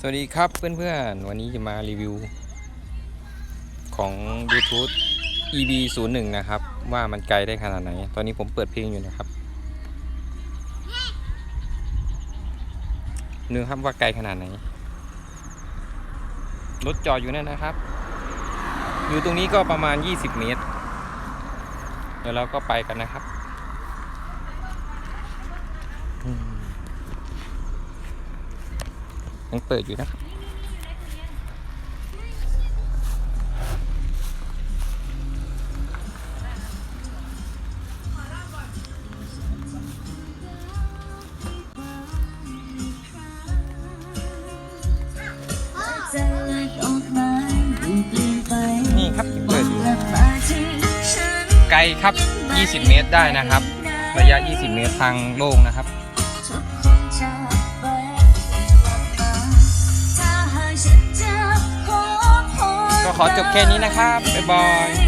สวัสดีครับเพื่อนๆ วันนี้จะมารีวิว ของ Bluetooth EB 0 1นะครับ ว่ามันไกลได้ขนาดไหน ตอนนี้ผมเปิดเพลงอยู่นะครับนึกครับว่าไกลขนาดไหน รถจอดอยู่นั่นนะครับ อยู่ตรงนี้ก็ประมาณ 20 เมตร เดี๋ยวเราก็ไปกันนะครับ อืม ยังเปิดอยู่นะครับนี่ครับเปิดอยู่กลับมาที่ฉันไกลครับ 20 เมตรได้นะครับ ระยะ 20 เมตรทางโล่งนะครับ ก็ขอจบแค่นี้นะครับ บ๊ายบาย